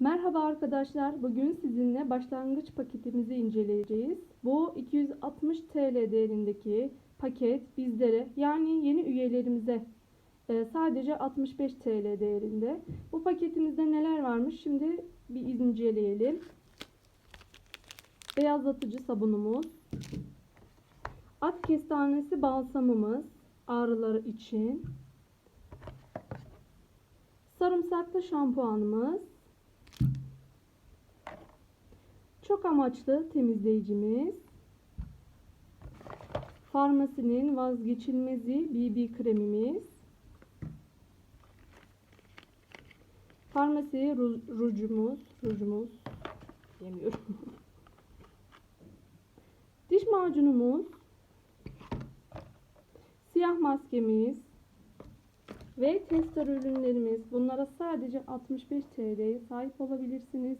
Merhaba arkadaşlar. Bugün sizinle başlangıç paketimizi inceleyeceğiz. Bu 260 TL değerindeki paket bizlere yani yeni üyelerimize e, sadece 65 TL değerinde. Bu paketimizde neler varmış? Şimdi bir inceleyelim. Beyazlatıcı sabunumuz, at kestanesi balsamımız ağrıları için, sarımsaklı şampuanımız, çok amaçlı temizleyicimiz, farmasinin vazgeçilmezi BB kremimiz, farmasi ru- rujumuz, rujumuz diyemiyorum. Diş macunumuz, siyah maskemiz ve tester ürünlerimiz. Bunlara sadece 65 TL'ye sahip olabilirsiniz.